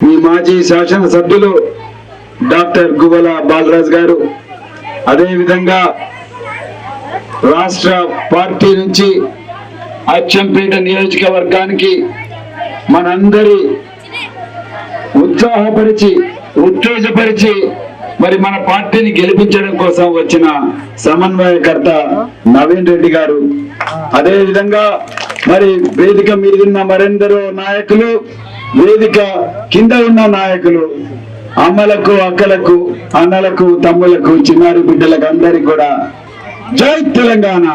మీ మాజీ శాసనసభ్యులు డాక్టర్ గువ్వల బాలరాజ్ గారు. అదేవిధంగా రాష్ట్ర పార్టీ నుంచి అచ్చంపేట నియోజకవర్గానికి మనందరి ఉత్సాహపరిచి ఉత్తేజపరిచి మరి మన పార్టీని గెలిపించడం కోసం వచ్చిన సమన్వయకర్త నవీన్ రెడ్డి గారు. అదే విధంగా మరి వేదిక మీదున్న మరెందరో నాయకులు వేదిక కింద ఉన్న నాయకులు అమ్మలకు అక్కలకు అన్నలకు తమ్ములకు చిన్నారి బిడ్డలకు అందరికి కూడా జై తెలంగాణ.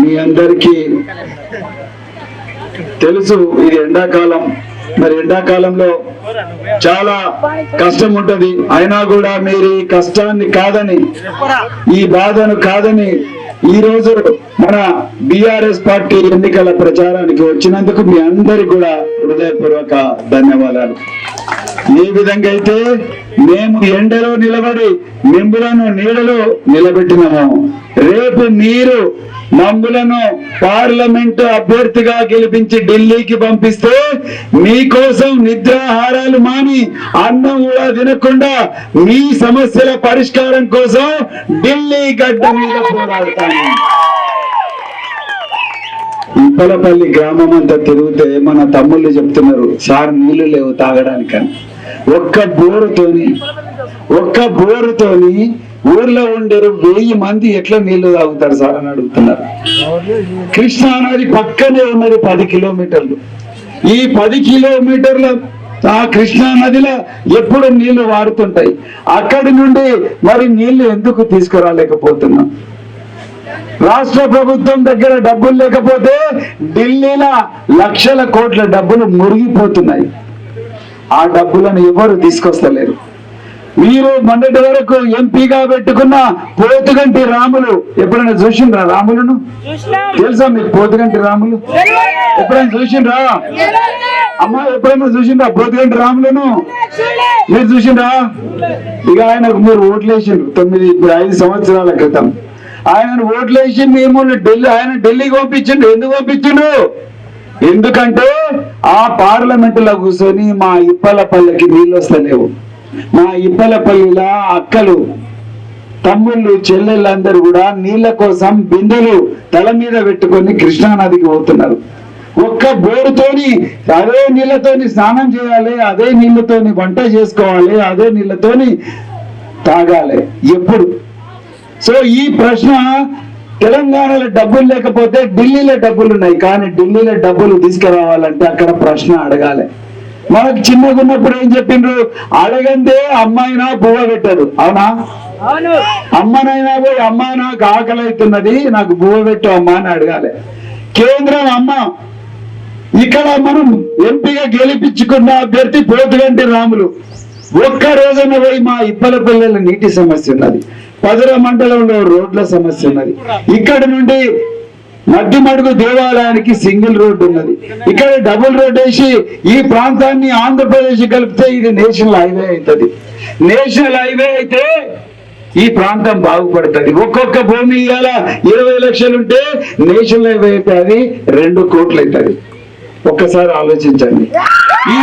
మీ అందరికీ తెలుసు ఇది ఎండాకాలం. మరి ఎండాకాలంలో చాలా కష్టం ఉంటది. అయినా కూడా మీరు ఈ కష్టాన్ని కాదని ఈ బాధను కాదని ఈ రోజు మన బిఆర్ఎస్ పార్టీ ఎన్నికల ప్రచారానికి వచ్చినందుకు మీ అందరికి కూడా హృదయపూర్వక ధన్యవాదాలు. ఏ విధంగా అయితే మేము ఎండలో నిలబడి మింబులను నీడలో నిలబెట్టినాము. రేపు మీరు మమ్ములను పార్లమెంట్ అభ్యర్థిగా గెలిపించి ఢిల్లీకి పంపిస్తే మీకోసం నిద్రాహారాలు మాని అన్నం కూడా తినకుండా మీ సమస్యల పరిష్కారం కోసం ఢిల్లీ గడ్డ మీద పోరాడతాను. ఇప్పలపల్లి గ్రామం అంతా తిరిగితే మన తమ్ముళ్ళు చెప్తున్నారు సార్ నీళ్ళు లేవు తాగడానికని. ఒక్క బోరుతోని ఒక్క బోరుతోని ఊర్లో ఉండరు వెయ్యి మంది ఎట్లా నీళ్ళు తాగుతారు సార్ అని అడుగుతున్నారు. కృష్ణా నది పక్కనే ఉన్నది పది కిలోమీటర్లు. ఈ పది కిలోమీటర్ల ఆ కృష్ణా నదిలో ఎప్పుడు నీళ్ళు వాడుతుంటాయి అక్కడి నుండి మరి నీళ్ళు ఎందుకు తీసుకురాలేకపోతున్నాం? రాష్ట్ర ప్రభుత్వం దగ్గర డబ్బులు లేకపోతే ఢిల్లీలో లక్షల కోట్ల డబ్బులు మురిగిపోతున్నాయి. ఆ డబ్బులను ఎవరు తీసుకొస్తలేరు? మీరు మొన్నటి వరకు ఎంపీగా పెట్టుకున్న పోతుగంటి రాములు ఎప్పుడైనా చూసిండ్రా రాములను? తెలుసా మీకు పోతుగంటి రాములు? ఎప్పుడైనా చూసిండ్రా? అమ్మా ఎప్పుడైనా చూసిండ్రా పోతుగంటి రాములను? మీరు చూసిండ్రా? ఇక ఆయనకు మీరు ఓట్లేసిండ్రు తొమ్మిది ఇప్పుడు ఐదు సంవత్సరాల క్రితం. ఆయన ఓట్లేసి మేము ఢిల్లీ ఆయన ఢిల్లీకి పంపించిండు. ఎందుకు పంపించిండు? ఎందుకంటే ఆ పార్లమెంటులో కూర్చొని మా ఇప్పలపల్లికి నీళ్ళు వస్తలేవు. మా ఇబ్బలపల్లిల అక్కలు తమ్ముళ్ళు చెల్లెళ్ళందరూ కూడా నీళ్ళ కోసం బిందులు తల మీద పెట్టుకొని కృష్ణా నదికి పోతున్నారు. ఒక్క బోరుతోని అదే నీళ్ళతోని స్నానం చేయాలి అదే నీళ్ళతోని వంట చేసుకోవాలి అదే నీళ్ళతోని తాగాలి ఎప్పుడు. సో ఈ ప్రశ్న తెలంగాణలో డబ్బులు లేకపోతే ఢిల్లీలో డబ్బులు ఉన్నాయి కానీ ఢిల్లీలో డబ్బులు తీసుకురావాలంటే అక్కడ ప్రశ్న అడగాలి. మనకు చిన్నగా ఉన్నప్పుడు ఏం చెప్పిండ్రు? అడగందే అమ్మాయినా పువ్వ పెట్టదు. అవునా? అమ్మనైనా పోయి అమ్మ నాకు ఆకలి అవుతున్నది నాకు పువ్వ పెట్టు అమ్మ అని అడగాలి. కేంద్రం అమ్మ ఇక్కడ మనం ఎంపీగా గెలిపించుకున్న అభ్యర్థి పోతుగంటి రాములు. ఒక్క రోజున పోయి మా ఇప్పల పిల్లల నీటి సమస్య ఉన్నది. పదర మండలంలో రోడ్ల సమస్య ఉన్నది. ఇక్కడ నుండి మధ్యమడుగు దేవాలయానికి సింగిల్ రోడ్ ఉన్నది. ఇక్కడ డబుల్ రోడ్ వేసి ఈ ప్రాంతాన్ని ఆంధ్రప్రదేశ్ కలిపితే ఇది నేషనల్ హైవే అవుతుంది. నేషనల్ హైవే అయితే ఈ ప్రాంతం బాగుపడుతుంది. ఒక్కొక్క భూమి ఇవాళ ఇరవై లక్షలు ఉంటే నేషనల్ హైవే అయితే అది రెండు కోట్లు అవుతుంది. ఒక్కసారి ఆలోచించండి. ఈ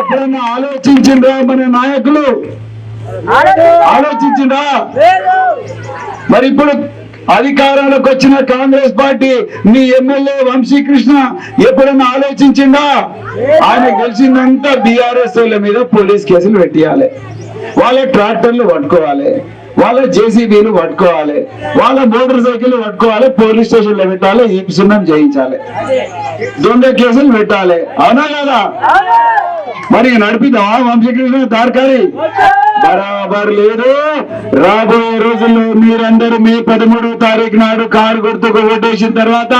ఎప్పుడన్నా ఆలోచించిండ్రా మన నాయకులు? ఆలోచించిండ్రా? మరి ఇప్పుడు అధికారాలకు వచ్చిన కాంగ్రెస్ పార్టీ మీ ఎమ్మెల్యే వంశీకృష్ణ ఎప్పుడన్నా ఆలోచించిందా? ఆయన గెలిచిందంతా బీఆర్ఎస్ మీద పోలీస్ కేసులు పెట్టియాలి. వాళ్ళ ట్రాక్టర్లు పట్టుకోవాలి. వాళ్ళ జేసీబీలు పట్టుకోవాలి. వాళ్ళ మోటార్ సైకిల్ పట్టుకోవాలి. పోలీస్ స్టేషన్లో పెట్టాలి. ఈ సున్నం చేయించాలి దొంగ కేసులు పెట్టాలి. అవునా కదా? మరి నడిపిద్దామా వంశకృష్ణ తార్కారి బరాబర్ లేదు. రాబోయే రోజుల్లో మీరందరూ మే పదమూడో తారీఖు నాడు కారు గుర్తుకు ఓటేసిన తర్వాత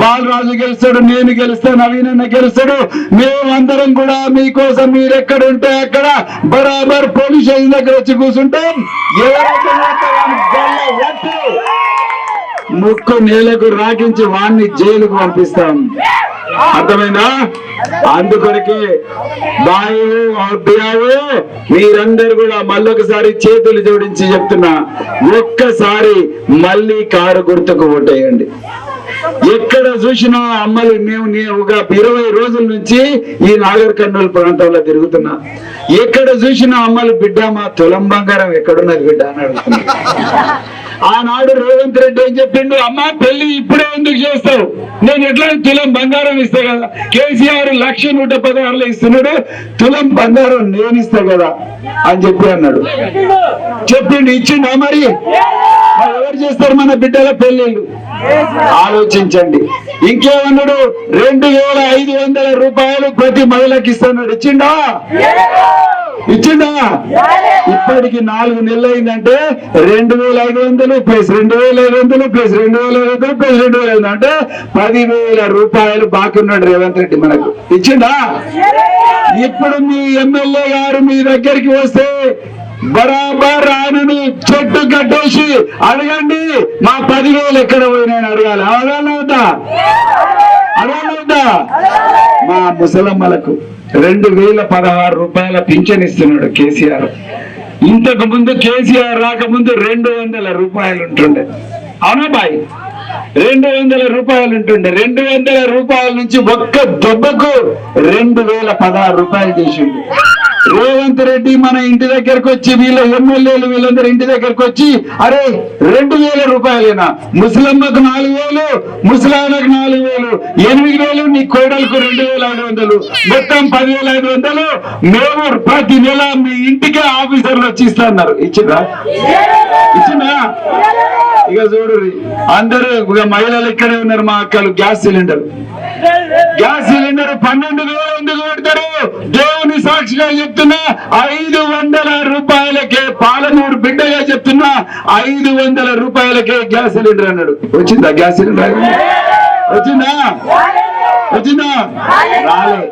బాలరాజు గెలుస్తాడు నేను గెలుస్తా నవీనన్న గెలుస్తాడు. మేమందరం కూడా మీకోసం మీరు ఎక్కడ ఉంటే అక్కడ బరాబర్ పోలీస్ స్టేషన్ దగ్గర వచ్చి కూర్చుంటాం. ముక్కు నేలకు రాకించి వాణ్ణి జైలుకు పంపిస్తాం. అర్థమైందా? అందుకొరకే బాయు అభ్యావు మీరందరూ కూడా మళ్ళొకసారి చేతులు జోడించి చెప్తున్నా ఒక్కసారి మళ్ళీ కారు గుర్తుకు ఓటేయండి. ఎక్కడ చూసినా అమ్మలు మేము నేను ఒక ఇరవై రోజుల నుంచి ఈ నాగర్ కర్నూలు ప్రాంతంలో తిరుగుతున్నా. ఎక్కడ చూసినా అమ్మలు బిడ్డ మా తులం బంగారం ఎక్కడున్నది బిడ్డ? అని అడుగుతున్నా. ఆనాడు రేవంత్ రెడ్డి ఏం చెప్పిండు? అమ్మా పెళ్ళి ఇప్పుడే ఎందుకు చేస్తావు? నేను ఎట్లా తులం బంగారం ఇస్తా కదా? కేసీఆర్ లక్ష నూట పదహారులో ఇస్తున్నాడు. తులం బంగారం నేను ఇస్తా కదా అని చెప్పి అన్నాడు. చెప్పిండు ఇచ్చిండా మరి? మరి ఎవరు చేస్తారు మన బిడ్డల పెళ్ళిళ్ళు ఆలోచించండి. ఇంకేమన్నాడు? రెండు వేల ఐదు వందల రూపాయలు ప్రతి మహిళకి ఇస్తున్నాడు. ఇచ్చిండా? ఇచ్చిండా? ఇప్పటికి నాలుగు నెలలు అయిందంటే రెండు వేల ఐదు వందలు ప్లస్ రెండు వేల ఐదు వందలు ప్లస్ రెండు వేల ఐదు వందలు ప్లస్ రెండు వేల ఐదు అంటే పదివేల రూపాయలు బాకీ ఉన్నాడు రేవంత్ రెడ్డి మనకు. ఇచ్చిండా? ఇప్పుడు మీ ఎమ్మెల్యే గారు మీ దగ్గరికి వస్తే బరాబర్ ఆయనని చెట్టు కట్టేసి అడగండి మా పదివేలు ఎక్కడ పోయినాయని అడగాలి. అడగాలవుతా అడగాలవుతా మా ముసలమ్మలకు. రెండు వేల పదహారు రూపాయల పింఛన్ ఇస్తున్నాడు కేసీఆర్. ఇంతకు ముందు కేసీఆర్ రాకముందు రెండు వందల రూపాయలు ఉంటుండే. అవునా బాయ్? రెండు వందల రూపాయలు ఉంటుండే. రెండు వందల రూపాయల నుంచి ఒక్క దెబ్బకు రెండు వేల పదహారు రూపాయలు చేసిండు. రేవంత్ రెడ్డి మన ఇంటి దగ్గరకు వచ్చి వీళ్ళ ఎమ్మెల్యేలు వీళ్ళందరూ ఇంటి దగ్గరకు వచ్చి అరే రెండు వేల రూపాయలేనా? ముసలమ్మకు నాలుగు వేలు ముసలాయనకు నాలుగు వేలు. ఎనిమిది వేలు నీ కోడలకు రెండు వేల ఐదు వందలు. మొత్తం పదివేల ఐదు వందలు. మేము ప్రతి నెల మీ ఇంటికే ఆఫీసర్లు వచ్చి ఇస్తున్నారు. ఇచ్చిందా ఇచ్చిందా ఇక చూడు అందరూ ఇక మహిళలు ఇక్కడే ఉన్నారు మా అక్కలు. Gas cylinder. గ్యాస్ సిలిండర్ పన్నెండు వేలు ఎందుకు పెడతారు సాక్షిగా చెప్తున్నా ఐదు వందల రూపాయలకే పాలనూరు బిడ్డగా చెప్తున్నా ఐదు వందల రూపాయలకే గ్యాస్ సిలిండర్ అన్నాడు. వచ్చిందా గ్యాస్ సిలిండర్? వచ్చిందా? వచ్చిందా? రాలే.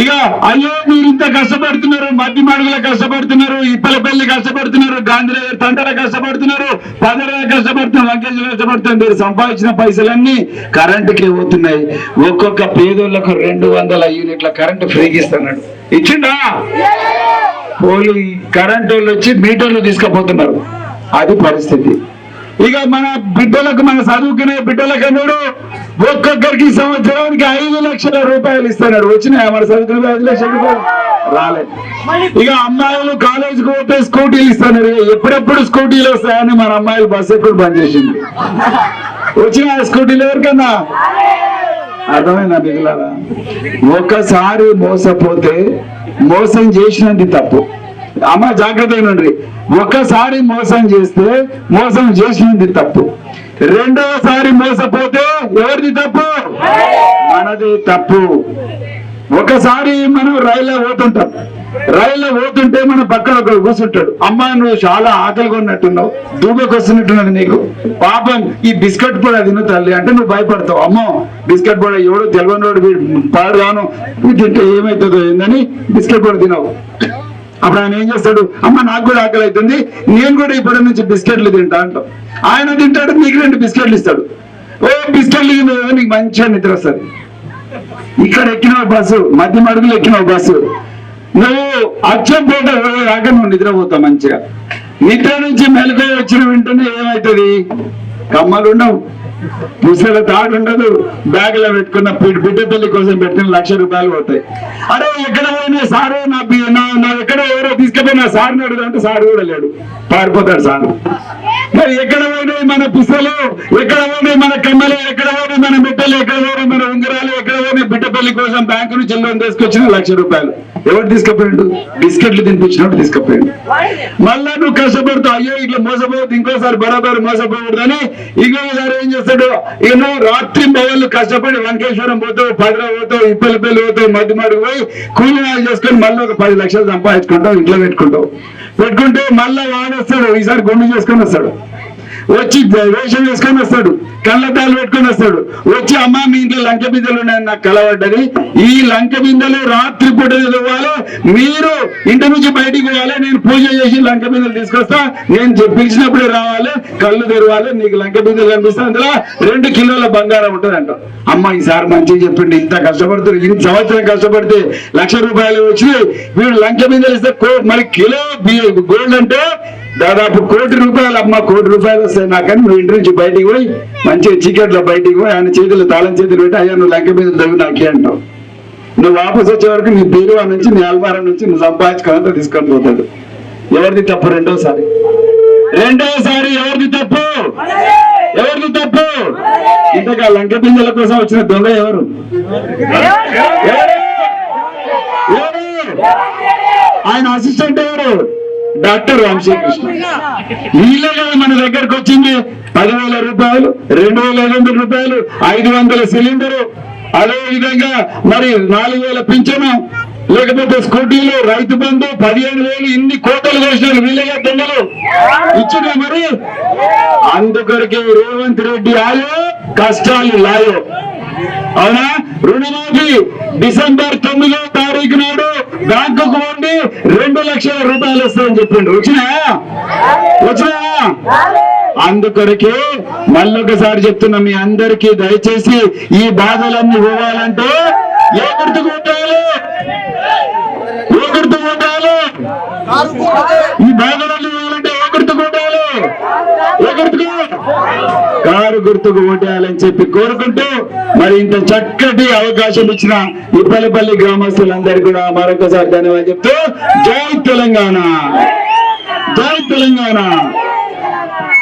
ఇక అయ్యో మీరు ఇంత కష్టపడుతున్నారు మట్టి మడుగుల కష్టపడుతున్నారు ఇప్పలపల్లి కష్టపడుతున్నారు గాంధీనగర్ తండ్రి కష్టపడుతున్నారు పదల కష్టపడుతున్నారు లంకేశ్వర కష్టపడుతున్నారు మీరు సంపాదించిన పైసలన్నీ కరెంటుకి పోతున్నాయి. ఒక్కొక్క పేదోళ్ళకు రెండు వందల యూనిట్ల కరెంటు ఫ్రీకి ఇస్తున్నాడు. ఇచ్చిండా? పోలి కరెంటు వాళ్ళు వచ్చి మీటర్లు తీసుకుపోతున్నారు. అది పరిస్థితి. ఇక మన బిడ్డలకు మన చదువుకునే బిడ్డలకు అన్నాడు ఒక్కొక్కరికి సంవత్సరానికి ఐదు లక్షల రూపాయలు ఇస్తున్నాడు. వచ్చినాయా మన చదువుకునే ఐదు లక్షల రూపాయలు? రాలేదు. ఇక అమ్మాయిలు కాలేజీకి పోతే స్కూటీలు ఇస్తున్నారు. ఎప్పుడెప్పుడు స్కూటీలు వస్తాయని మన అమ్మాయిలు బస్ ఎప్పుడు బంద్ చేసింది? వచ్చిన స్కూటీలు ఎవరికన్నా? అర్థమైందా మిగిలారా ఒక్కసారి మోసపోతే మోసం చేసినది తప్పు. అమ్మ జాగ్రత్తగా ఉండండి. ఒక్కసారి మోసం చేస్తే మోసం చేసినది తప్పు. రెండవసారి మోసపోతే ఎవరిది తప్పు? మనది తప్పు. ఒకసారి మనం రైల్లో పోతుంటాం. రైల్లో పోతుంటే మన పక్కన ఒక కూర్చుంటాడు. అమ్మా నువ్వు చాలా ఆకలిగా ఉన్నట్టున్నావు దూబకి వస్తున్నట్టున్నది నీకు. పాపం ఈ బిస్కెట్ కూడా తిను తల్లి అంటే నువ్వు భయపడతావు. అమ్మో బిస్కెట్ కూడా ఎవడో తెలియనోడు పాడు గాను తింటే ఏమవుతుందో ఏందని బిస్కెట్ కూడా తినవు. అప్పుడు ఆయన ఏం చేస్తాడు? అమ్మ నాకు కూడా ఆకలి అవుతుంది. నేను కూడా ఇప్పటి నుంచి బిస్కెట్లు తింటా అంటాం. ఆయన తింటాడు నీకు రెండు బిస్కెట్లు ఇస్తాడు. ఓ బిస్కెట్లు నీకు మంచిగా నిద్ర వస్తుంది. ఇక్కడ ఎక్కిన బస్సు మధ్య మడుగులు ఎక్కిన బస్సు. నువ్వు అచ్చంపేట రాక నువ్వు నిద్రపోతావు మంచిగా. నిద్ర నుంచి మెలకు వచ్చిన వెంటనే ఏమవుతుంది? కమ్మలు ఉండవు ముసల తాడు ఉండదు. బ్యాగ్లో పెట్టుకున్న బిడ్డ తల్లి కోసం పెట్టిన లక్ష రూపాయలు పోతాయి. అరే ఎక్కడ పోయినా సారు నా నా- నా ఎక్కడ ఎవరో తీసుకుపోయినా సార్ని అడుగుదంటే సార్ కూడా లేడు. పారిపోతాడు సార్. మరి ఎక్కడ పోయినాయి మన పుసలు? ఎక్కడ పోయినాయి మన కమ్మలు ఎక్కడ పోయినాయి మన బిడ్డలు? ఎక్కడ పోయినాయి మన ఉంగరాలు? ఎక్కడ పోయినాయి బిడ్డ పెళ్ళి కోసం బ్యాంకు నుంచి లోన్ తీసుకొచ్చిన లక్ష రూపాయలు. ఎవరు తీసుకుపోయాడు బిస్కెట్లు తినిపించినట్టు తీసుకుపోయిండు మళ్ళా నువ్వు కష్టపడతావు. అయ్యో ఇట్లా మోసపోవద్దు. ఇంకోసారి బరాబర్ మోసపోకూడదని ఇంకోసారి ఏం చేస్తాడు? ఇక నువ్వు రాత్రి మొగళ్ళు కష్టపడి వెంకటేశ్వరం పోతావు పదరా పోతావు ఇప్పల పెళ్ళి పోతావు మధ్య మడుగు పోయి కూలి నాలు చేసుకొని మళ్ళీ ఒక పది లక్షలు సంపాదించుకుంటావు ఇంట్లో పెట్టుకుంటావు. పెట్టుకుంటే మళ్ళా వాడొస్తాడు ఈసారి గుండు చేసుకొని వస్తాడు. వచ్చి వేషం వేసుకొని వస్తాడు. కళ్ళద్దాలు పెట్టుకొని వస్తాడు. వచ్చి అమ్మ మీ ఇంట్లో లంక బిందెలు ఉన్నాయని నాకు కలవడ్డది. ఈ లంక బిందెలు రాత్రి పూట ఇవ్వాలి మీరు ఇంటి నుంచి బయటికి పోవాలి. నేను పూజ చేసి లంక బిందెలు తీసుకొస్తా. నేను చె- పిలిచినప్పుడే రావాలి. కళ్ళు తెరవాలి. నీకు లంక బిందెలు కనిపిస్తా అందులో. రెండు కిలోల బంగారం ఉంటుంది అంట. అమ్మ ఈసారి మంచిగా చెప్పిండి. ఇంత కష్టపడుతుంది ఇంత సంవత్సరం కష్టపడితే లక్ష రూపాయలు వచ్చి వీడు లంక బిందెలు ఇస్తే కో- మరి కిలో గోల్డ్ అంటే దాదాపు కోటి రూపాయలు అమ్మ కోటి రూపాయలు వస్తాయి నాకని నువ్వు ఇంటి నుంచి బయటికి పోయి మంచిగా చీకట్లో బయటికి పోయి ఆయన చేతులు తాళం చేతులు పెట్టి అయ్యా నువ్వు లంక మీద దవి నాకే అంటావు. నువ్వు వాపస్ వచ్చే వరకు నీ బీరువా నుంచి నీ అల్మారా నుంచి నువ్వు సంపాదించుకున్నంత తీసుకొని పోతాడు. ఎవరిది తప్పు? రెండోసారి. రెండోసారి ఎవరిది తప్పు? ఎవరిది తప్పు? ఇంతగా లంక పింజల కోసం వచ్చిన దొంగ ఎవరు? ఆయన అసిస్టెంట్ ఎవరు? డాక్టర్ రామశ్రీకృష్ణ వీళ్ళే కదా మన దగ్గరకు వచ్చింది. పదివేల రూపాయలు రెండు వేల ఐదు వందల రూపాయలు ఐదు వందల సిలిండరు. అదే విధంగా మరి నాలుగు వేల పింఛను లేకపోతే స్కూటీలు రైతు బంధు పదిహేను వేలు ఇన్ని కోటలు కోసినారు వీళ్ళగా దొంగలు ఇచ్చినా మరి? అందుకొరకే రేవంత్ రెడ్డి ఆయో కష్టాలు లాయో. అవునా? రుణమాఫీ డిసెంబర్ తొమ్మిదో తారీఖు నాడు బ్యాంకుకు ఉండి రెండు లక్షల రూపాయలు వస్తాయని చెప్పిండు. వచ్చినా? వచ్చినా? అందుకొరకే మళ్ళొకసారి చెప్తున్నా మీ అందరికీ దయచేసి ఈ బాధలన్నీ పోవాలంటే ఏ గుర్తుకు ఉండాలి ఏ గుర్తుకు ఉండాలి కారు గుర్తుకు ఓటేయాలని చెప్పి కోరుకుంటూ మరి ఇంత చక్కటి అవకాశం ఇచ్చిన ఇప్పలపల్లి గ్రామస్తులందరికీ కూడా మరొకసారి ధన్యవాదాలు చెప్తూ జై తెలంగాణ. జై తెలంగాణ.